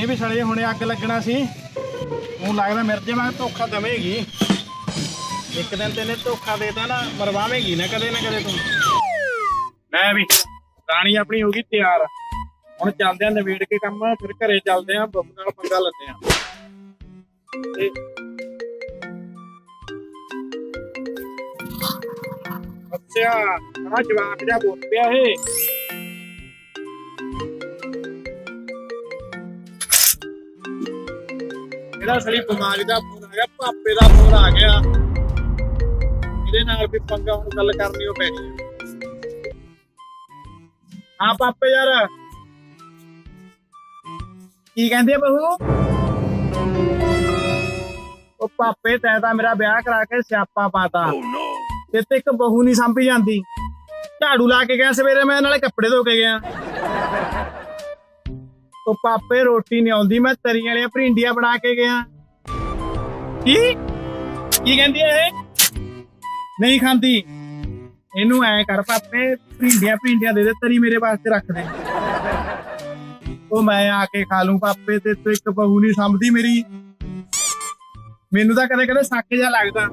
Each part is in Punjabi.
ਇਹਨੇ ਵੀ ਸੜੇ ਹੁਣੇ ਅੱਗ ਲੱਗਣਾ ਸੀ। ਉਹ ਲੱਗਦਾ ਮਿਰਜੇ ਮੈਂ ਧੋਖਾ ਦਵੇਂਗੀ। ਇੱਕ ਦਿਨ ਤੈਨੇ ਧੋਖਾ ਦੇਤਾ ਨਾ, ਮਰਵਾਵੇਂਗੀ ਨਾ ਕਦੇ ਨਾ ਕਦੇ ਤੂੰ। ਮੈਂ ਵੀ, ਰਾਣੀ ਆਪਣੀ ਹੋ ਗਈ ਤਿਆਰ। ਹੁਣ ਚੱਲਦੇ ਆ ਨਵੇੜ ਕੇ ਕੰਮ, ਫਿਰ ਘਰੇ ਚੱਲਦੇ ਆ ਬੱਬੂ ਨਾਲ ਪੰਗਾ ਲੈਂਦੇ ਆਂ। ਅੱਛਾ ਆ ਜਵਾਬ ਜਾ ਬੋਲ ਪਿਆ ਇਹ। ਇਹਦਾ ਸੜੀ ਬਿਮਾਰੀ ਦਾ ਫੋਨ ਆ ਗਿਆ ਪਾਪੇ ਦਾ ਫੋਨ ਆ ਗਿਆ। ਇਹਦੇ ਨਾਲ ਵੀ ਪੰਗਾ ਹੁਣ ਗੱਲ ਕਰਨੀ ਉਹ ਪੈਣੀ ਆ। ਹਾਂ ਪਾਪੇ ਯਾਰ। ਕੀ ਕਹਿੰਦੇ ਆ ਬਹੂ? ਉਹ ਪਾਪੇ ਤੈਂ ਤਾਂ ਮੇਰਾ ਵਿਆਹ ਕਰਾ ਕੇ ਸਿਆਪਾ ਪਾਤਾ। ਤੇ ਤੇ ਇੱਕ ਬਹੂ ਨਹੀਂ ਸੰਭੀ ਜਾਂਦੀ। ਝਾੜੂ ਲਾ ਕੇ ਗਿਆ ਸਵੇਰੇ ਮੈਂ ਨਾਲੇ ਕੱਪੜੇ ਧੋ ਕੇ ਗਿਆ। ਉਹ ਪਾਪੇ ਰੋਟੀ ਨਹੀਂ ਆਉਂਦੀ, ਮੈਂ ਤਰੀ ਵਾਲੀਆਂ ਭਰਿੰਡੀਆਂ ਬਣਾ ਕੇ ਗਿਆ। ਕੀ? ਕੀ ਕਹਿੰਦੀ ਐ ਇਹ? ਨਹੀਂ ਖਾਂਦੀ। ਇਹਨੂੰ ਐ ਕਰ ਪਾਪੇ ਭਰਿੰਡੀਆਂ ਭਰਿੰਡੀਆਂ ਦੇ ਦੇ, ਤਰੀ ਮੇਰੇ ਵਾਸਤੇ ਰੱਖ ਦੇ। ਉਹ ਮੈਂ ਆ ਕੇ ਖਾ ਲੂੰ ਪਾਪੇ, ਤੇ ਤੂੰ ਇੱਕ ਬਹੂ ਨਹੀਂ ਸੰਭਦੀ ਮੇਰੀ। ਮੈਨੂੰ ਤਾਂ ਕਦੇ ਕਦੇ ਸ਼ੱਕ ਜਿਹਾ ਲੱਗਦਾ।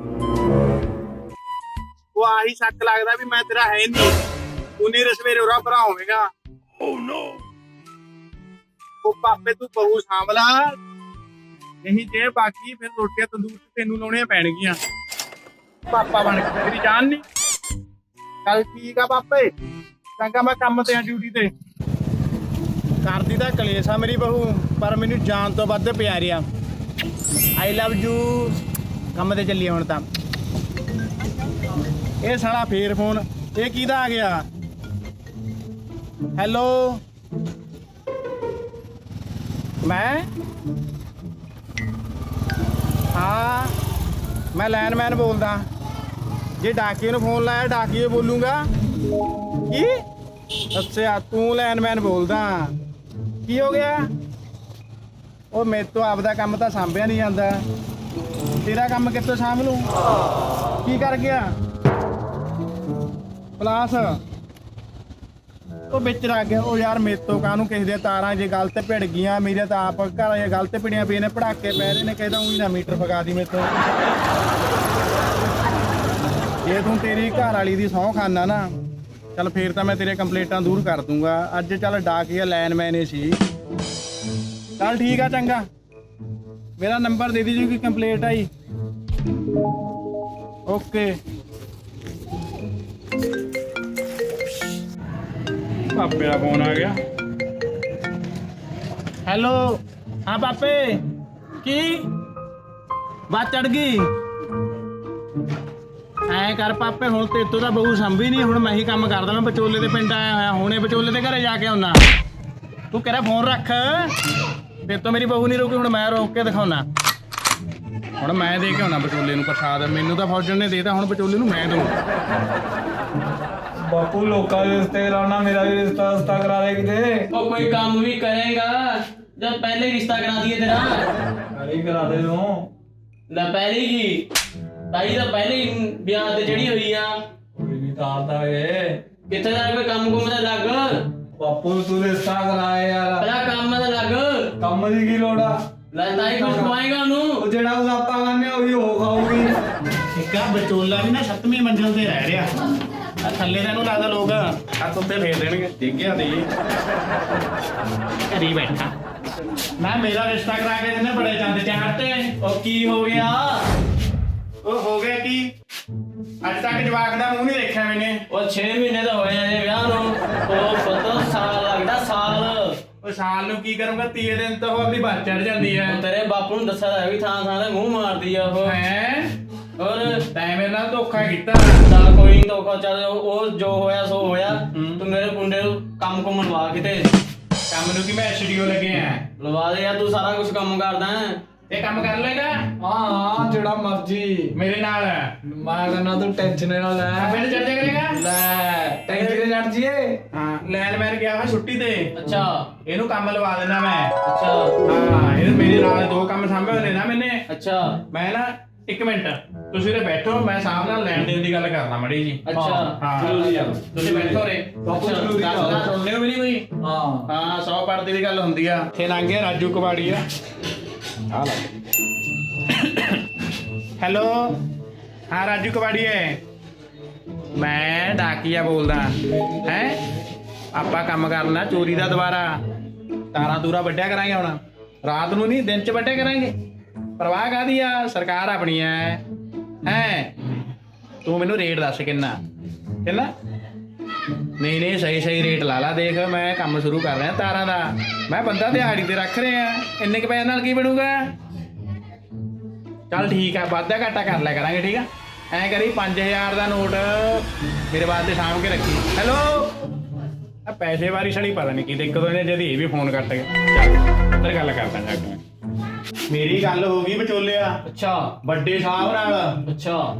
ਉਹ ਆਹੀ ਸ਼ੱਕ ਲੱਗਦਾ ਵੀ ਮੈਂ ਤੇਰਾ ਹੈ ਨਹੀਂ ਤੂੰ ਨੀ ਰਸਵੇਰੇ ਉਰਾ ਭਰਾ ਹੋਵੇਂਗਾ। oh, ਓ ਨੋ ਉਹ ਪਾਪੇ ਤੂੰ ਬਹੂ ਸਾਂਭਲਾ। ਨਹੀਂ ਜੇ ਬਾਕੀ ਫਿਰ ਰੋਟੀਆਂ ਤੰਦੂਰ ਤੇ ਤੈਨੂੰ ਲਾਉਣੀਆਂ ਪੈਣਗੀਆਂ। ਪਾਪਾ ਬਣ ਕੇ ਤੇਰੀ ਜਾਨ ਨਹੀਂ ਚੱਲ ਠੀਕ ਆ ਪਾਪੇ। ਚੰਗਾ ਮੈਂ ਕੰਮ ਤੇ ਆ ਡਿਊਟੀ ਤੇ। ਕਰਦੀ ਤਾਂ ਕਲੇਸ਼ ਆ ਮੇਰੀ ਬਹੂ, ਪਰ ਮੈਨੂੰ ਜਾਨ ਤੋਂ ਵੱਧ ਪਿਆਰੀ ਆ। ਆਈ ਲਵ ਯੂ ਕੰਮ ਤੇ ਚੱਲੀ ਹੁਣ ਤਾਂ। ਇਹ ਸਾਲਾ ਫੇਰ ਫੋਨ ਇਹ ਕਿਹਦਾ ਆ ਗਿਆ? ਹੈਲੋ ਮੈਂ? ਹਾਂ, ਮੈਂ ਲਾਈਨਮੈਨ ਬੋਲਦਾ। ਜੇ ਡਾਕੀਏ ਨੂੰ ਫੋਨ ਲਾਇਆ, ਡਾਕੀਏ ਬੋਲੂਗਾ। ਕੀ? ਅੱਛਾ, ਤੂੰ ਲਾਈਨਮੈਨ ਬੋਲਦਾ। ਕੀ ਹੋ ਗਿਆ? ਉਹ ਮੇਰੇ ਤੋਂ ਆਪਦਾ ਕੰਮ ਤਾਂ ਸਾਂਭਿਆ ਨਹੀਂ ਜਾਂਦਾ। ਤੇਰਾ ਕੰਮ ਕਿੱਥੋਂ ਸਾਂਭ ਲੂੰ ਕੀ ਕਰ ਗਿਆ? ਪਲਾਸ। ਉਹ ਵਿੱਚ ਰੱਖ ਗਿਆ। ਉਹ ਯਾਰ ਮੇਰੇ ਤੋਂ ਕਾਹਨੂੰ ਕਿਸੇ ਦੀਆਂ ਤਾਰਾਂ ਜੇ ਗਲਤ ਭਿੜ ਗਈਆਂ ਮੇਰੇ ਤਾਂ ਆਪ ਘਰ ਇਹ ਗਲਤ ਭਿੜੀਆਂ ਪਈਆਂ ਨੇ, ਪੜਾਕੇ ਪੈ ਰਹੇ ਨੇ ਕਹਿੰਦਾ ਉਹੀ ਨਾ ਮੀਟਰ ਫਗਾ ਦੀ ਮੇਰੇ ਤੋਂ। ਜੇ ਤੂੰ ਤੇਰੀ ਘਰ ਵਾਲੀ ਦੀ ਸਹੁੰ ਖਾਨਾ ਨਾ, ਚੱਲ ਫੇਰ ਤਾਂ ਮੈਂ ਤੇਰੇ ਕੰਪਲੇਂਟਾਂ ਦੂਰ ਕਰ ਦੂੰਗਾ। ਅੱਜ ਚੱਲ ਡਾਕੀਆ ਲਾਈਨਮੈਨ ਹੀ ਸੀ। ਚੱਲ ਠੀਕ ਆ, ਚੰਗਾ। ਮੇਰਾ ਨੰਬਰ ਦੇ ਦੀ ਜੀ, ਕੋਈ ਕੰਪਲੇਂਟ ਆਈ? ਓਕੇ। ਪਾਪੇ ਦਾ ਫੋਨ ਆ ਗਿਆ। ਹੈਲੋ ਹਾਂ ਪਾਪੇ, ਕੀ? ਬਾਤ ਚੜ ਗਈ। ਐ ਕਰ ਪਾਪੇ, ਹੁਣ ਤੇ ਤੋਂ ਤਾਂ ਬਹੂ ਸੰਭੀ ਨਹੀਂ ਹੁਣ ਮੈਂ ਹੀ ਕੰਮ ਕਰਦਾ ਮੈਂ ਵਿਚੋਲੇ ਦੇ ਪਿੰਡ ਆਇਆ ਹੋਇਆ, ਹੁਣੇ ਵਿਚੋਲੇ ਦੇ ਘਰੇ ਜਾ ਕੇ ਆਉਣਾ ਤੂੰ ਕਿਹੜਾ ਫੋਨ ਰੱਖ? ਤੇ ਤੋਂ ਮੇਰੀ ਬਹੂ ਨਹੀਂ ਰੋਕੀ, ਹੁਣ ਮੈਂ ਰੋਕ ਕੇ ਦਿਖਾਉਣਾ ਹੁਣ ਮੈਂ ਦੇ ਕੇ ਆਉਣਾ ਵਿਚੋਲੇ ਨੂੰ ਪ੍ਰਸਾਦ, ਮੈਨੂੰ ਤਾਂ ਫੌਜਣ ਨੇ ਦੇਤਾ, ਹੁਣ ਵਿਚੋਲੇ ਨੂੰ ਮੈਂ ਦਊਂ। ਬਾਪੂ ਲੋਕਾਂ ਦੇ ਰਿਸ਼ਤੇ ਕਰਾਉਣਾ ਮੇਰਾ ਵੀ ਰਿਸ਼ਤਾ ਰਿਸ਼ਤਾ ਕਰਾ ਦੇ ਕਿਤੇ। ਉਹ ਕੋਈ ਕੰਮ ਵੀ ਕਰੇਗਾ ਜਦ ਪਹਿਲੇ ਹੀ ਰਿਸ਼ਤਾ ਕਰਾ ਦਈਏ ਤੇਰਾ। ਅਰੇ ਕਰਾ ਦੇ ਤੂੰ। ਲੈ ਪਹਿਲੇ ਕੀ ਤਾਈ ਤਾਂ ਪਹਿਲੇ ਹੀ ਵਿਆਹ ਤੇ ਜਿਹੜੀ ਹੋਈ ਆ। ਕੋਈ ਵੀ ਤਾਰਦਾ ਏ ਕਿੱਥੇ ਜਾ ਕੋਈ ਕੰਮ ਕੁੰਮ ਦਾ ਲੱਗ? ਬਾਪੂ ਤੂੰ ਰਿਸ਼ਤਾ ਕਰਾਏ ਯਾਰ। ਪਹਿਲਾਂ ਕੰਮ ਦਾ ਲੱਗ? ਕੰਮ ਦੀ ਕੀ ਲੋੜ ਆ? ਲੈ ਤਾਈ ਕੁਝ ਖਵਾਏਗਾ ਉਹ ਉਹਨੂੰ ਜਿਹੜਾ ਉਹ ਆਪਾਂ ਖਾਣੇ ਉਹੀ ਉਹ ਖਾਊਗੀ। ਇੱਕ ਆ ਵਿਚੋਲਾ ਵੀ ਨਾ ਸੱਤਵੀਂ ਮੰਜ਼ਲ ਤੇ ਰਹਿ ਰਿਹਾ। ਆ ਥੱਲੇ ਦਾ ਨੂੰ ਲੱਗਦਾ ਲੋਕ। ਹੱਥ ਉੱਤੇ ਫੇਰ ਦੇਣਗੇ। ਠੀਕ ਗਿਆ ਦੀ ਘਰੀ ਬੈਠਾ। ਮੈਂ ਮੇਰਾ ਰਿਸ਼ਤਾ ਕਰਾ ਕੇ ਦਿੰਦੇ ਬੜੇ ਚੰਦ ਚਾਰ ਤੇ। ਉਹ ਕੀ ਹੋ ਗਿਆ? ਉਹ ਹੋ ਗਿਆ ਕੀ? ਅੱਜ ਤੱਕ ਜਵਾਕ ਦਾ ਮੂੰਹ ਨਹੀਂ ਦੇਖਿਆ ਮੈਨੇ। ਉਹ 6 ਮਹੀਨੇ ਤਾਂ ਹੋਏ ਆ ਜੇ ਵਿਆਹ ਨੂੰ। ਉਹ ਪਤਾ ਸਾਲ ਲੱਗਦਾ ਸਾਲ। ਉਹ ਸਾਲ ਨੂੰ ਕੀ ਕਰੂੰਗਾ? ਤੀਏ ਦਿਨ ਤਾਂ ਉਹ ਆਪਣੀ ਬੱਸ ਚੜ ਜਾਂਦੀ ਹੈ ਤੇਰੇ ਬਾਪੂ ਨੂੰ ਦੱਸਿਆ ਤਾਂ ਹੈ ਵੀ ਥਾਂ ਥਾਂ ਤੇ ਮੂੰਹ ਮਾਰਦੀ ਆ ਉਹ। ਹੈ? ਔਰ ਤੈਂ ਮੇਰੇ ਨਾਲ ਧੋਖਾ ਕੀਤਾ। ਤਾਂ ਕੋਈ ਨਹੀਂ ਧੋਖਾ ਚੱਲ ਉਹ ਉਹ ਜੋ ਹੋਇਆ ਸੋ ਹੋਇਆ। ਹੂੰ। ਤੂੰ ਮੇਰੇ ਮੁੰਡੇ ਨੂੰ ਕੰਮ ਕੁਮ ਲਵਾ ਕਿਤੇ ਕੰਮ ਨੂੰ ਕੀ ਮੈਂ ਸਟੂਡੀਓ ਲੱਗਿਆ ਲਵਾ ਦੇ ਯਾਰ ਤੂੰ ਸਾਰਾ ਕੁਝ ਕੰਮ ਕਰਦਾ। ਹੈ ਇਹ ਕੰਮ ਕਰ ਲੇਗਾ ਹਾਂ ਹਾਂ ਜਿਹੜਾ ਮਰਜ਼ੀ। ਮੇਰੇ ਨਾਲ? ਮੈਂ ਕਹਿੰਦਾ ਤੂੰ ਟੈਨਸ਼ਨ ਨਾ ਲੈ। ਫਿਰ ਚੱਲ ਕਰੇਗਾ? ਲੈ ਟੈਨਸ਼ਨ ਨਾ ਜੀਏ ਹਾਂ ਲੈਣ ਮੈਨ ਗਿਆ ਮੈਂ ਛੁੱਟੀ ਤੇ। ਅੱਛਾ। ਇਹਨੂੰ ਕੰਮ ਲਵਾ ਦੇਣਾ ਮੈਂ। ਅੱਛਾ। ਹਾਂ ਇਹ ਮੇਰੇ ਨਾਲ ਦੋ ਕੰਮ ਸਾਂਭੇ ਹੋਏ ਨੇ ਨਾ ਮੈਨੇ। ਅੱਛਾ। ਮੈਂ ਨਾ ਇੱਕ ਮਿੰਟ। ਤੁਸੀਂ ਤੇ ਬੈਠੋ ਮੈਂ ਸਾਹਬ ਨਾਲ ਲੈਣ ਦੇਣ ਦੀ ਗੱਲ ਕਰਨਾ ਮੜੀ ਜੀ ਅੱਛਾ ਹਾਂ ਆ। ਤੁਸੀਂ ਬੈਠੋ ਰੇ ਬਾਪੂ ਜ਼ਰੂਰੀ ਆ। ਗੱਲ ਸੁਣਨੇ ਹੋ ਵੀ ਨਹੀਂ ਕੋਈ ਹਾਂ। ਹਾਂ 100 ਪੜਦੇ ਦੀ ਗੱਲ ਹੁੰਦੀ ਆ। ਇੱਥੇ ਲੰਘ ਰਾਜੂ ਕਬਾੜੀ ਆ ਆ ਲੈ। ਹੈਲੋ? ਹਾਂ ਰਾਜੂ ਕਬਾੜੀ ਹੈ। ਮੈਂ ਡਾਕੀਆ ਬੋਲਦਾ। ਹੈ? ਆਪਾਂ ਕੰਮ ਕਰਨਾ ਚੋਰੀ ਦਾ ਦੁਬਾਰਾ। ਤਾਰਾਂ ਤੂਰਾ ਵੱਡਿਆ ਕਰਾਂਗੇ ਹੁਣ। ਰਾਤ ਨੂੰ ਨਹੀਂ ਦਿਨ ਚ ਵੱਡਿਆ ਕਰਾਂਗੇ? ਪਰਵਾਹ ਕਾਦੀ ਆ? ਸਰਕਾਰ ਆਪਣੀ ਐ। ਹੈ? ਤੂੰ ਮੈਨੂੰ ਰੇਟ ਦੱਸ ਕਿੰਨਾ? ਕਿੰਨਾ? ਨਹੀਂ ਨਹੀਂ, ਸਹੀ ਸਹੀ ਰੇਟ ਲਾ ਲਾ, ਦੇਖ, ਮੈਂ ਕੰਮ ਸ਼ੁਰੂ ਕਰ ਰਿਹਾ ਤਾਰਾਂ ਦਾ। ਮੈਂ ਬੰਦਾ ਦਿਹਾੜੀ ਤੇ ਰੱਖ ਰਿਹਾ। ਇੰਨੇ ਕੁ ਪੈਸੇ ਨਾਲ ਕੀ ਬਣੂਗਾ? ਚੱਲ ਠੀਕ ਆ, ਵਾਧਾ ਘਾਟਾ ਕਰ ਲਿਆ ਕਰਾਂਗੇ, ਠੀਕ ਆ? ਐ ਕਰੀ 5000 ਦਾ ਨੋਟ ਮੇਰੇ ਵਾਸਤੇ ਸਾਂਭ ਕੇ ਰੱਖੀ। ਹੈਲੋ? ਆ ਪੈਸੇ ਵਾਰੀ ਛੜੀ ਪਤਾ ਨਹੀਂ ਕੀ ਦਿੱਕਤ ਹੋਈ ਜਦ ਇਹ ਵੀ ਫੋਨ ਕੱਟ ਗਿਆ। ਚੱਲ ਉੱਧਰ ਗੱਲ ਕਰਦਾ ਜਾ ਕੇ। ਮੇਰੀ ਗੱਲ ਹੋ ਗਈ ਵਿਚੋਲਿਆ। ਅੱਛਾ। ਵੱਡੇ ਸਾਹਿਬ ਨਾਲ। ਅੱਛਾ।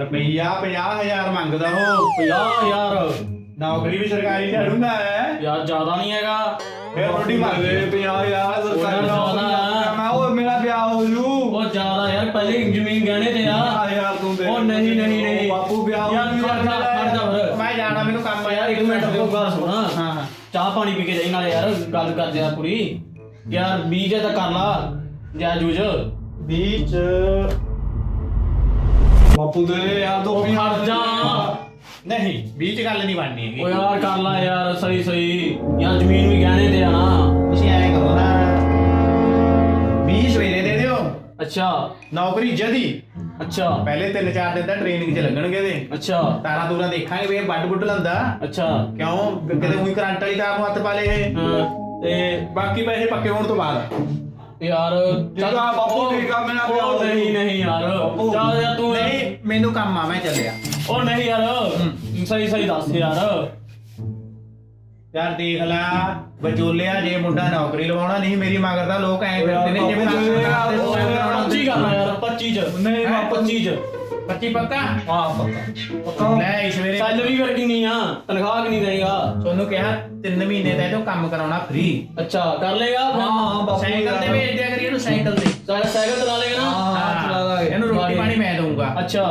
ਰੁਪਈਆ 50000 ਮੰਗਦਾ ਉਹ। 50 ਯਾਰ ਨੌਕਰੀ ਵੀ ਸਰਕਾਰੀ ਝਾੜੂਗਾ ਹੈ ਯਾਰ ਜ਼ਿਆਦਾ ਨਹੀਂ ਹੈਗਾ। ਫਿਰ ਰੋਟੀ ਮਾਰ ਦੇ ਦੇ 50 ਯਾਰ ਸਰਕਾਰੀ ਉਹਨਾਂ ਦਾ ਨੌਕਰੀ ਮੈਂ ਉਹ ਮੇਰਾ ਵਿਆਹ ਹੋ ਜੂ। ਉਹ ਜ਼ਿਆਦਾ ਯਾਰ ਪਹਿਲੇ ਜ਼ਮੀਨ ਗਹਿਣੇ ਤੇ ਆ। ਯਾਰ ਤੂੰ ਦੇ। ਉਹ ਨਹੀਂ ਨਹੀਂ ਨਹੀਂ। ਬਾਪੂ ਵਿਆਹ ਹੋ ਜੂ। ਮੈਂ ਜਾਣਾ ਮੈਨੂੰ ਕੰਮ ਆ। ਯਾਰ ਇੱਕ ਮਿੰਟ ਰੁਕੋ ਗੱਲ ਸੁਣ। ਹਾਂ ਹਾਂ। ਚਾਹ ਪਾਣੀ ਪੀ ਕੇ ਜਾਈ ਨਾਲੇ ਯਾਰ ਗੱਲ ਕਰਦੇ ਆ ਕੁੜੀ ਯਾਰ ਬੀਜ ਤਾਂ ਕਰ ਲਾ। ਜਾ ਜੂਜ ਵਿੱਚ ਬਾਪੂ ਦੇ ਯਾਰ ਦੋ ਉਹ ਖੜ ਜਾ ਨਹੀਂ ਵਿੱਚ ਗੱਲ ਨਹੀਂ ਬਣਨੀ ਹੈਗੀ ਉਹ ਯਾਰ ਕਰ ਲਾ ਯਾਰ ਸਹੀ ਸਹੀ ਯਾਰ ਜ਼ਮੀਨ ਵੀ ਗਹਿਣੇ ਤੇ ਆ ਨਾ ਤੁਸੀਂ ਐਂ ਕਰੋ ਨਾ 20 ਸਵੇਰੇ ਦੇ ਦਿਓ ਅੱਛਾ ਨੌਕਰੀ ਜਦੀ ਅੱਛਾ ਪਹਿਲੇ 3-4 ਦਿਨ ਤਾਂ ਟ੍ਰੇਨਿੰਗ 'ਚ ਲੱਗਣਗੇ ਦੇ ਅੱਛਾ ਤਾਰਾ ਤੂਰਾ ਦੇਖਾਂਗੇ ਵੀ ਵੱਡ ਬੁੱਡ ਲੰਦਾ ਅੱਛਾ ਕਿਉਂ ਕਿਤੇ ਉਹੀ ਕਰੰਟ ਵਾਲੀ ਤਾਰ ਨੂੰ ਹੱਥ ਪਾ ਲੇ ਇਹ ਹਾਂ, ਤੇ ਬਾਕੀ ਪੈਸੇ ਪੱਕੇ ਹੋਣ ਤੋਂ ਬਾਅਦ ਯਾਰ ਆ ਬਾਪੂ, ਉਹ- ਠੀਕ ਆ, ਮੇਰਾ ਉਹ ਵਿਆਹ ਹੋ ਨਹੀਂ ਨਹੀਂ ਯਾਰ ਬਾਪੂ। ਚੱਲ ਯਾਰ ਤੂੰ ਨਹੀਂ ਮੈਨੂੰ ਕੰਮ ਆ ਮੈਂ ਚੱਲਿਆ ਉਹ ਨਹੀਂ ਯਾਰ ਸਹੀ ਸਹੀ ਦੱਸ ਯਾਰ ਯਾਰ ਦੇਖ ਲੈ ਵਿਚੋਲਿਆ ਜੇ ਮੁੰਡਾ ਨੌਕਰੀ ਲਵਾਉਣਾ ਨਹੀਂ ਮੇਰੀ ਮਗਰ ਦਾ ਲੋਕ ਐਂ ਫਿਰਦੇ ਨੇ ਜਿਵੇਂ ਬਾਪੂ ਜੀ, ਸਰਕਾਰ ਦੇ ਓ ਯਾਰ, ਕਰਾਉਣਾ। 25 ਕਰ ਲਾ ਯਾਰ 25 ਚ ਨਹੀਂ, ਹੈਂ, ਬਾਪੂ। 25 ਚ 25 ਪੱਕਾ? ਹਾਂ ਪੱਕਾ। ਪੱਕਾ। ਲੈ ਇਸ ਵੇਲੇ ਸੈਲਰੀ ਫਿਰ ਕਿੰਨੀ ਆ ਤਨਖਾਹ ਕਿੰਨੀ ਦੇਗਾ ਤੁਹਾਨੂੰ ਕਿਹਾ 3 ਮਹੀਨੇ ਦਾ ਇਹ ਕੰਮ ਕਰਾਉਣਾ ਫ੍ਰੀ ਅੱਛਾ ਕਰ ਲੇਗਾ ਹਾਂ ਹਾਂ ਬਾਪੂ ਸਾਈਕਲ ਤੇ ਭੇਜ ਦਿਆ ਕਰੀ ਇਹਨੂੰ ਸਾਈਕਲ ਤੇ। ਸਾਰਾ ਸਾਈਕਲ ਚਲਾ ਲੇਗਾ ਨਾ? ਹਾਂ, ਚਲਾ ਦਾਂਗੇ। ਇਹਨੂੰ ਰੋਟੀ ਪਾਣੀ ਮੈਂ ਦਊਂਗਾ। ਅੱਛਾ।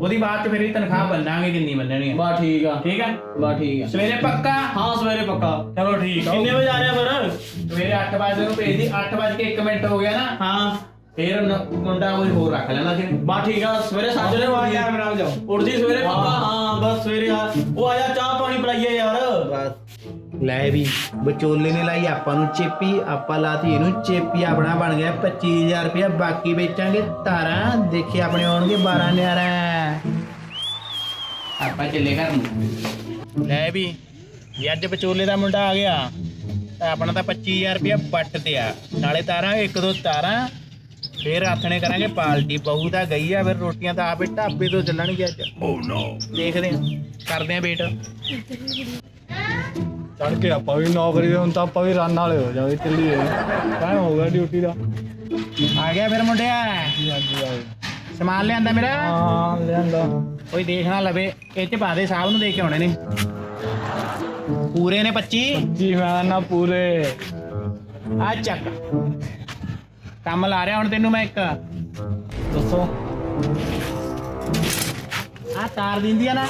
ਉਹਦੀ ਬਾਅਦ ਫਿਰ ਇਹ ਤਨਖਾਹ ਬੰਨਾਂਗੇ ਕਿੰਨੀ ਬੰਨਣੀ ਬਾ ਠੀਕ ਆ। ਠੀਕ ਹੈ ਬਾ ਠੀਕ ਆ। ਸਵੇਰੇ ਪੱਕਾ? ਹਾਂ ਸਵੇਰੇ ਪੱਕਾ। ਚਲੋ ਠੀਕ ਕਿੰਨੇ ਵਜੇ ਆ ਰਿਹਾ ਫਿਰ? ਸਵੇਰੇ 8 ਵਜੇ ਨੂੰ ਭੇਜ ਦੀ 8 ਵਜੇ ਕੇ 1 ਮਿੰਟ ਹੋ ਗਿਆ ਨਾ। ਹਾਂ। ਫਿਰ ਨ- ਮੁੰਡਾ ਕੋਈ ਹੋਰ ਰੱਖ ਲੈਣਾ ਸੀ। ਬਾ ਠੀਕ ਆ ਸਵੇਰੇ ਸਾਜਰੇ ਆ ਉੱਠ ਜਾ ਮੇਰਾ ਜਾਓ। ਉੱਠ ਜੀ ਸਵੇਰੇ ਪੱਕਾ। ਹਾਂ ਬਸ ਸਵੇਰੇ ਆ। ਉਹ ਆਇਆ ਚਾਹ ਪਾਣੀ ਪਿਲਾਈਏ ਯਾਰ। ਲੈ ਵੀ ਵਿਚੋਲੇ ਨੇ ਲਾਈ ਆਪਾਂ ਨੂੰ ਚੇਪੀ ਆਪਾਂ ਲਾਤੀ ਇਹਨੂੰ ਚੇਪੀ ਆਪਣਾ ਬਣ ਗਿਆ 25000 ਰੁਪਇਆ ਬਾਕੀ ਵੇਚਾਂਗੇ ਤਾਰਾਂ ਦੇਖੇ ਆਪਣੇ ਆਉਣਗੇ 12 ਨਿਆਰਾ ਆਪਾਂ ਚੱਲੇ ਘਰ ਨੂੰ। ਲੈ ਵੀ ਜੇ ਅੱਜ ਵਿਚੋਲੇ ਦਾ ਮੁੰਡਾ ਆ ਗਿਆ ਤਾਂ ਆਪਣਾ ਤਾਂ 25000 ਰੁਪਇਆ ਵੱਟ ਤੇ ਆ ਨਾਲੇ ਤਾਰਾਂ ਇੱਕ ਦੋ ਤਾਰਾਂ ਫੇਰ ਆਥਣੇ ਕਰਾਂਗੇ ਪਾਲਟੀ ਬਹੂ ਤਾਂ ਗਈ ਆ ਫਿਰ ਰੋਟੀਆਂ ਤਾਂ ਆਪੇ ਢਾਬੇ ਤੋਂ ਚੱਲਣਗੇ ਅੱਜ। ਓ ਨੋ ਦੇਖਦੇ ਆ ਕਰਦੇ ਆ ਵੇਟ। ਚੜ ਕੇ ਆਪਾਂ ਵੀ ਨੌਕਰੀ ਦੇ ਹੁਣ ਤਾਂ ਆਪਾਂ ਵੀ ਰਨ ਵਾਲੇ ਹੋ ਜਾਵੇ ਚੱਲੀਏ। ਟਾਈਮ ਹੋ ਗਿਆ ਡਿਊਟੀ ਦਾ। ਆ ਗਿਆ ਫਿਰ ਮੁੰਡਿਆ। ਜੀ ਹਾਂਜੀ ਆਏ ਸਮਾਨ ਲਿਆਂਦਾ ਮੇਰਾ? ਹਾਂ ਲਿਆਂਦਾ। ਕੋਈ ਦੇਖਣਾ ਲਵੇ ਇਹ ਚ ਪਾ ਦੇ ਸਾਹਿਬ ਨੂੰ ਦੇ ਕੇ ਆਉਣੇ ਨੇ। ਪੂਰੇ ਨੇ 25 ਜੀ ਮੈਂ ਨਾ ਪੂਰੇ। ਆ ਚੱਕ। ਕੰਮ ਲਾ ਰਿਹਾ ਹੁਣ ਤੈਨੂੰ ਮੈਂ ਇੱਕ। ਦੱਸੋ। ਆ ਤਾਰ ਦਿੰਦੀ ਆ ਨਾ।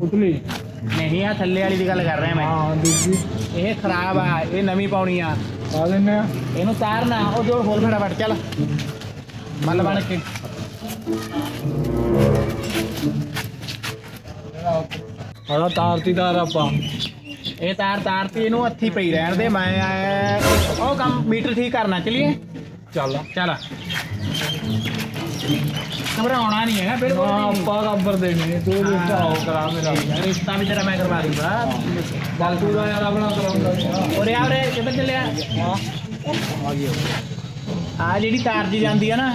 ਉਤਲੀ ਨਹੀਂ ਆ ਥੱਲੇ ਵਾਲੀ ਦੀ ਗੱਲ ਕਰ ਰਿਹਾ ਮੈਂ। ਹਾਂ ਦੂਜੀ। ਇਹ ਖਰਾਬ ਆ ਇਹ ਨਵੀਂ ਪਾਉਣੀ ਆ। ਆ ਲੈਨੇ ਆ। ਇਹਨੂੰ ਤਾਰ ਨਾ ਉਹ ਜੋੜ ਹੋਰ ਫਟਾਫਟ ਚੱਲ। ਮੱਲ ਬਣ ਕੇ। ਆਹ ਤਾਰਤੀ ਤਾਰ ਆਪਾਂ। ਇਹ ਤਾਰ ਤਾਰਤੀ ਇਹਨੂੰ ਹੱਥੀ ਪਈ ਰਹਿਣ ਦੇ ਮੈਂ ਆਇਆ ਉਹ ਕੰਮ ਮੀਟਰ ਠੀਕ ਕਰਨਾ ਚਲੀਏ? ਚੱਲ। ਚੱਲ। ਘਬਰਾਉਣਾ ਨਹੀਂ ਹੈ ਬਿਲਕੁਲ ਹਾਂ। ਆਪਾਂ ਰੱਬਰ ਦੇਣੇ ਤੂੰ ਰਿਸ਼ਤਾ ਹੋ। ਕਰਾ ਮੇਰਾ। ਰਿਸ਼ਤਾ ਵੀ ਤੇਰਾ ਮੈਂ ਕਰਵਾ ਦੂੰਗਾ। ਚੱਲ ਤੂੰ ਦਾ ਯਾਰ ਆਪਣਾ ਕਰਾਉਂਦਾ ਉਰੇ ਆ ਉਰੇ ਕਿੱਧਰ ਚੱਲਿਆ? ਆ ਜਿਹੜੀ ਤਾਰ ਜੀ ਜਾਂਦੀ ਆ ਨਾ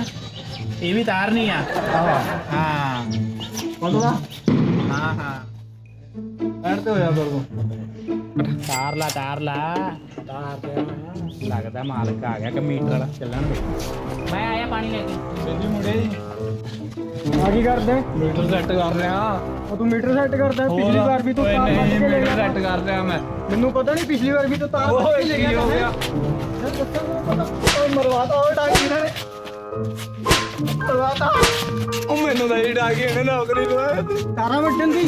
ਇਹ ਵੀ ਤਾਰ ਨਹੀਂ ਆ। ਹਾਂ। ਹਾਂ ਹਾਂ ਹਾਂ। ਐਡ ਤੇ ਹੋਇਆ ਕਰ ਤੂੰ ਤਾਰ ਲਾ ਤਾਰ ਲਾ ਤਾਰ ਤੇ ਲੱਗਦਾ ਮਾਲਕ ਆ ਗਿਆ ਕੰਪਿਊਟਰ ਵਾਲਾ ਚੱਲਣ ਦੇ। ਮੈਂ ਆਇਆ ਪਾਣੀ ਲੈ ਕੇ। ਬੇਲੀ ਮੁੰਡੇ ਜੀ। ਆ ਕੀ ਕਰਦੇ? ਮੀਟਰ ਸੈੱਟ ਕਰ ਰਿਹਾ। ਉਹ ਤੂੰ ਮੀਟਰ ਸੈੱਟ ਕਰਦਾ? ਹੈ? ਪਿਛਲੀ ਵਾਰ ਵੀ ਤੂੰ ਤਾਰ ਨਹੀਂ ਕੱਢ ਕੇ ਲੈ ਮੀਟਰ ਗਿਆ ਸੈੱਟ ਕਰ ਰਿਹਾ ਮੈਂ। ਮੈਨੂੰ ਪਤਾ ਨਹੀਂ ਪਿਛਲੀ ਵਾਰ ਵੀ ਤੂੰ ਤਾਰ ਓਏ ਕੇ ਲੈ ਕੀ ਗਿਆ ਹੋ ਗਿਆ? ਮਰਵਾਤਾ ਓਏ ਟਾਂਗੀ ਨੇ। ਉਹ ਮੈਨੂੰ ਇਹ ਡਾਕੇ ਇਹਨੇ ਨੌਕਰੀ ਲਵਾਇਆ ਤਾਰਾਂ ਵੱਢਣ ਦੀ।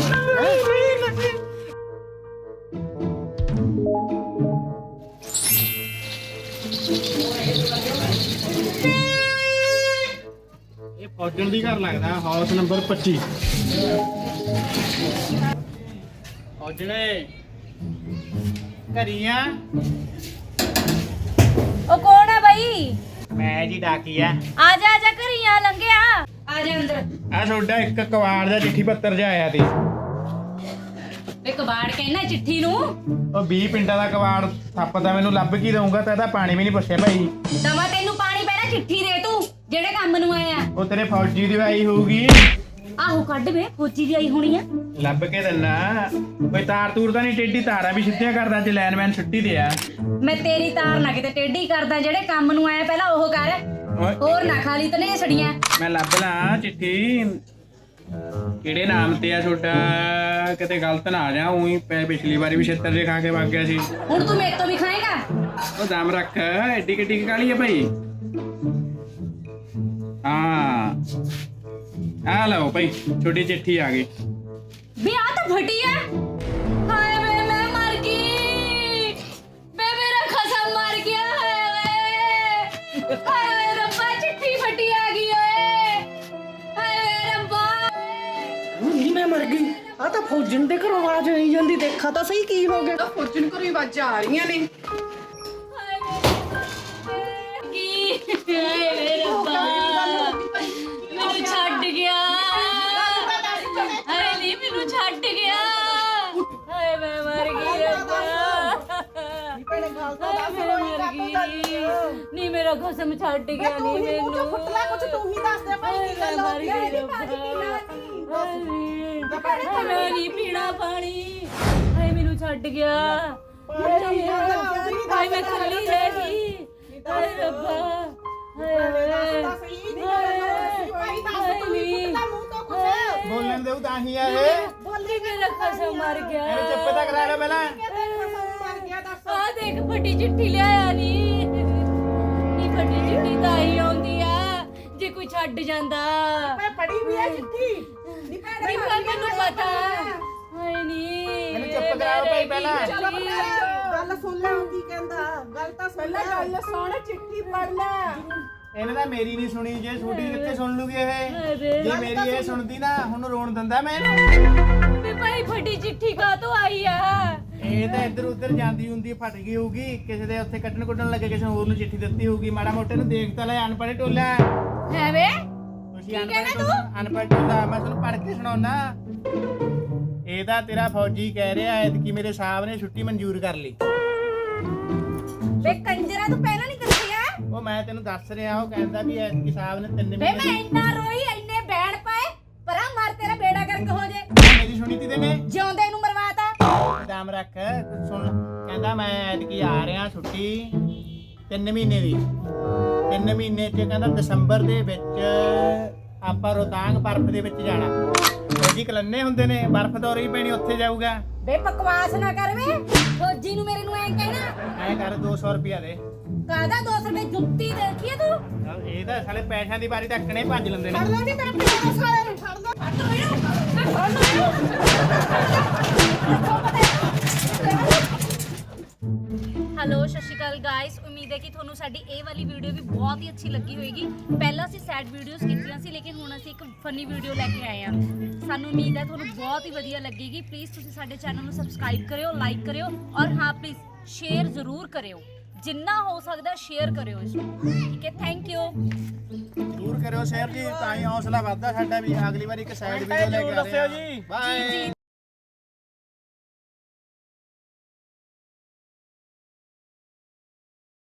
ਫੌਜਣ ਦੀ ਘਰ ਲੱਗਦਾ ਹਾਊਸ ਨੰਬਰ 25 ਫੌਜਣੇ ਘਰੀਆਂ ਉਹ ਕੌਣ ਹੈ ਬਈ? ਮੈਂ ਜੀ ਡਾਕੀਆ ਆ। ਜਾ ਆ ਜਾ ਘਰੀ ਆ ਲੰਘਿਆ ਆ। ਜਾ ਅੰਦਰ। ਆ ਤੁਹਾਡਾ ਇੱਕ ਕਵਾੜ ਦਾ ਚਿੱਠੀ ਪੱਤਰ ਜਿਹਾ ਆਇਆ ਸੀ। ਵੇ ਕਬਾੜ ਕਹਿਣਾ ਚਿੱਠੀ ਨੂੰ? ਉਹ 20 ਪਿੰਡਾਂ ਦਾ ਕਵਾੜ ਥੱਪਦਾ ਮੈਨੂੰ ਲੱਭ ਕੀ ਦਊਗਾ ਤਾਂ ਇਹਦਾ ਪਾਣੀ ਵੀ ਨਹੀਂ ਪੁੱਛਿਆ ਭਾਈ। ਦਵਾ ਤੈਨੂੰ ਪਾਣੀ ਪੈਣਾ ਚਿੱਠੀ ਦੇ ਤੂੰ ਜਿਹੜੇ ਕੰਮ ਨੂੰ ਆਇਆ? ਉਹ ਤੇਰੇ ਫੌਜੀ ਦੀ ਆਈ ਹੋਊਗੀ। ਆਹੋ ਕੱਢ ਵੇ ਫੌਜੀ ਦੀ ਆਈ ਹੋਣੀ ਆ। ਲੱਭ ਕੇ ਦਿੰਨਾ ਕੋਈ ਤਾਰ ਤੂਰ ਤਾਂ ਨਹੀਂ ਟੇਢੀ ਤਾਰਾਂ ਵੀ ਸਿੱਧੀਆਂ ਕਰਦਾ ਅੱਜ ਲਾਈਨਮੈਨ ਛੁੱਟੀ ਤੇ ਆ। ਮੈਂ ਤੇਰੀ ਤਾਰ ਨਾ ਕਿਤੇ ਟੇਢੀ ਕਰਦਾ ਜਿਹੜੇ ਕੰਮ ਨੂੰ ਆਇਆ ਪਹਿਲਾਂ ਉਹ ਕਰ। ਹੋਰ ਨਾ ਖਾਲੀ ਤਨੇ ਛੜੀਆਂ। ਮੈਂ ਲੱਭ ਲਾਂ ਚਿੱਠੀ। ਕਿਹੜੇ ਨਾਮ ਤੇ ਆ ਛੋਟਾ? ਕਿਤੇ ਗਲਤ ਨਾ ਆ ਜਾ ਉਹੀ ਪਿਛਲੀ ਵਾਰੀ ਵੀ ਛੇਤਰ ਜੇ ਖਾ ਕੇ ਵਗ ਗਿਆ ਸੀ। ਹੁਣ ਤੂੰ ਮੇਰੇ ਤੋਂ ਵੀ ਖਾਏਗਾ? ਉਹ ਦਮ ਰੱਖ ਐਡੀ ਕਿੱਡੀ ਕਾਲੀ ਆ ਭਾਈ? ਹਾਂ ਆ ਲਓ ਭਾਈ ਛੋਟੀ ਚਿੱਠੀ ਆ ਗਈ ਵੀ ਆ ਤਾਂ ਫਟੀ ਆ ਹਾਏ ਵੇ ਮੈਂ ਮਰ ਗਈ ਬੇ ਮੇਰਾ ਖਸਮ ਮਰ ਗਿਆ ਹਾਏ ਵੇ ਹਾਏ ਵੇ ਰੱਬਾ ਚਿੱਠੀ ਫਟੀ ਆ ਗਈ ਓਏ ਹਾਏ ਵੇ ਰੱਬਾ ਨਹੀਂ ਮੈਂ ਮਰ ਗਈ ਆ ਤਾਂ ਫੌਜਣ ਦੇ ਘਰੋਂ ਆਵਾਜ਼ ਆਈ ਜਾਂਦੀ ਦੇਖਾ ਤਾਂ ਸਹੀ ਕੀ ਹੋ ਗਿਆ ਫੌਜਨ ਘਰੋਂ ਹੀ ਆਵਾਜ਼ਾਂ ਆ ਰਹੀਆਂ ਨੇ ਮੇਰਾ ਖਸਮ ਛੱਡ ਗਿਆ ਨੀ ਮੈਨੂੰ। ਫੁੱਟਲਾ ਕੁਛ ਤੂੰ ਹੀ ਦੱਸ ਦੇ ਭਾਈ ਕੀ ਗੱਲ ਹੋ ਗਈ ਹਾਏ ਮੈਂ ਨਹੀਂ ਪੀਣਾ ਪਾਣੀ। ਹਾਏ ਮੈਨੂੰ ਛੱਡ ਗਿਆ। ਹਾਏ ਮੈਂ ਕੱਲੀ ਰਹਿ ਗਈ। ਹਾਏ ਰੱਬਾ। ਬੋਲਣ ਦੇਉ ਤਾਂ ਹੀ ਆ ਇਹ। ਬੋਲੀ ਮੇਰਾ ਖਸਮ ਮਰ ਗਿਆ। ਇਹਨੂੰ ਚੁੱਪ ਤਾਂ ਕਰਾ ਲੈ ਪਹਿਲਾਂ। ਆ ਦੇਖ ਫਟੀ ਚਿੱਠੀ ਲਿਆਇਆ ਨੀ ਨੀ। ਚਿੱਠੀ ਤਾਂ ਹੀ ਆਉਂਦੀ ਆ ਜੇ ਕੋਈ ਛੱਡ ਜਾਂਦਾ। ਮੈਂ ਪੜੀ ਵੀ ਆ ਚਿੱਠੀ। ਨੀ ਮੈਨੂੰ ਪਤਾ। ਹਾਏ ਨੀ ਇਹਨੂੰ ਚੁੱਪ ਕਰਾਓ ਭਾਈ ਪਹਿਲਾਂ। ਗੱਲ ਸੁਣ ਲੈ ਕੀ ਕਹਿੰਦਾ। ਗੱਲ ਤਾਂ ਸੁਣ ਲੈ। ਗੱਲ ਸੁਣ। ਚਿੱਠੀ ਪੜ ਲੈ। ਇਹਨੇ ਤਾਂ ਮੇਰੀ ਨਹੀਂ ਸੁਣੀ। ਜੇ ਛੋਟੀ ਕਿੱਥੇ ਸੁਣ ਲੂਗੀ ਇਹ? ਜੇ ਮੇਰੀ ਇਹ ਸੁਣਦੀ ਨਾ ਹੁਣ ਰੋਣ ਦਿੰਦਾ ਮੈਂ ਇਹਨੂੰ। ਭਾਈ ਫਟੀ ਚਿੱਠੀ ਕਾ ਤੋਂ ਆਈ ਆ? ਇਹ ਤਾਂ ਇੱਧਰ ਉੱਧਰ ਜਾਂਦੀ ਹੁੰਦੀ ਫਟ ਗਈ ਹੋਊਗੀ। ਕਿਸੇ ਦੇ ਉੱਥੇ ਕੱਢਣ ਕੁੱਟਣ ਲੱਗੇ ਕਿਸੇ ਹੋਰ ਨੂੰ ਚਿੱਠੀ ਦਿੱਤੀ ਹੋਊਗੀ। ਮਾੜਾ ਮੋਟੇ ਨੂੰ ਦੇਖ ਤਾਂ ਲੈ ਅਨਪੜ੍ਹ ਟੋਲਾ। ਹੈ ਵੇ ਤੁਸੀਂ ਅਨਪੜ੍ਹ ਟੋਲਾ? ਅਨਪੜ੍ਹ ਟੋਲਾ ਮੈਂ ਤੁਹਾਨੂੰ ਪੜ੍ਹ ਕੇ ਸੁਣਾਉਣਾ ਇਹ ਤਾਂ ਤੇਰਾ ਫੌਜੀ ਕਹਿ ਰਿਹਾ ਐ ਕਿ ਮੇਰੇ ਸਾਹਿਬ ਨੇ ਛੁੱਟੀ ਮਨਜ਼ੂਰ ਕਰ ਲਈ। ਵੇ ਕੰਜਰਾ ਤੂੰ ਪਹਿਲਾਂ ਨਹੀਂ ਦੱਸਿਆ ਉਹ ਮੈਂ ਤੈਨੂੰ ਦੱਸ ਰਿਹਾ ਉਹ ਕਹਿੰਦਾ ਵੀ ਐਤਕੀ ਸਾਹਿਬ ਨੇ ਤਿੰਨ ਵੇ ਮਹੀਨੇ ਮੈਂ ਇੰਨਾ ਰੋਈ ਇੰਨੇ ਬੈਣ ਪਾਏ ਪਰਾਂ ਮਰ ਤੇਰਾ ਬੇੜਾ ਕਰਕੇ ਹੋ ਸੁਣੀ ਤੀ ਤੇਨੇ ਜਿਉਂਦੇ ਨੂੰ ਮਰਵਾਤਾ। ਦਾਮ ਰੱਖ ਸੁਣ ਕਹਿੰਦਾ ਮੈਂ ਐਤਕੀ ਆ ਰਿਹਾ ਛੁੱਟੀ ਤਿੰਨ ਮਹੀਨੇ ਦੀ। ਤਿੰਨ ਮਹੀਨੇ ਚ ਕਹਿੰਦਾ ਦਸੰਬਰ ਦੇ ਵਿੱਚ ਆਪਾਂ ਰੋਤਾਂਗ ਬਰਫ਼ ਦੇ ਵਿੱਚ ਜਾਣਾ। ਫੌਜੀ ਕਲੰਨੇ ਹੁੰਦੇ ਨੇ ਬਰਫ਼ ਦੌਰੀ ਪੈਣੀ ਉੱਥੇ ਜਾਊਗਾ। ਵੇ ਬਕਵਾਸ ਨਾ ਕਰ ਵੇ। ਫੌਜੀ ਨੂੰ ਮੇਰੇ ਨੂੰ ਐਂ ਕਹਿਣਾ। ਐ ਕਰ 200 ਰੁਪਿਆ ਦੇ। ਕਾਹਦਾ 200 ਰੁਪਏ ਜੁੱਤੀ ਦੇਖੀ ਆ ਤੂੰ? ਇਹ ਤਾਂ ਸਾਲੇ ਪੈਸਿਆਂ ਦੀ ਵਾਰੀ ਟੱਕਣੇ ਭੱਜ ਲੈਂਦੇ ਨੇ। ਨਹੀਂ ਮੇਰੇ ਪਿਓ ਦਾ ਸਾਲੇ ਨੂੰ ਛੱਡ ਦੋ ਹੈਲੋ ਸਤਿ ਸ਼੍ਰੀ ਅਕਾਲ ਗਾਇਸ ਉਮੀਦ ਹੈ ਕਿ ਤੁਹਾਨੂੰ ਸਾਡੀ ਇਹ ਵਾਲੀ ਵੀਡੀਓ ਵੀ ਬਹੁਤ ਹੀ ਅੱਛੀ ਲੱਗੀ ਹੋਏਗੀ। ਪਹਿਲਾਂ ਅਸੀਂ ਸੈਡ ਵੀਡੀਓਜ਼ ਕੀਤੀਆਂ ਸੀ, ਲੇਕਿਨ ਹੁਣ ਅਸੀਂ ਇੱਕ ਫਨੀ ਵੀਡੀਓ ਲੈ ਕੇ ਆਏ ਹਾਂ। ਸਾਨੂੰ ਉਮੀਦ ਹੈ ਤੁਹਾਨੂੰ ਬਹੁਤ ਹੀ ਵਧੀਆ ਲੱਗੇਗੀ। ਪਲੀਜ਼ ਤੁਸੀਂ ਸਾਡੇ ਚੈਨਲ ਨੂੰ ਸਬਸਕ੍ਰਾਈਬ ਕਰਿਓ ਲਾਈਕ ਕਰਿਓ। ਔਰ ਹਾਂ ਪਲੀਜ਼ ਸ਼ੇਅਰ ਜ਼ਰੂਰ ਕਰਿਓ। ਜਿੰਨਾ ਹੋ ਸਕਦਾ ਸ਼ੇਅਰ ਕਰਿਓ ਇਸ ਨੂੰ। ਠੀਕ ਹੈ ਥੈਂਕ ਯੂ ਦੂਰ ਕਰਿਓ ਸ਼ਹਿਰ ਜੀ ਤਾਂ ਹੀ ਹੌਸਲਾ ਵੱਧਦਾ ਸਾਡਾ ਵੀ। ਅਗਲੀ ਵਾਰੀ ਇੱਕ ਸਾਈਡ ਵੀਡੀਓ ਲੈ ਕੇ ਆ ਰਹੇ ਹਾਂ। ਬਾਏ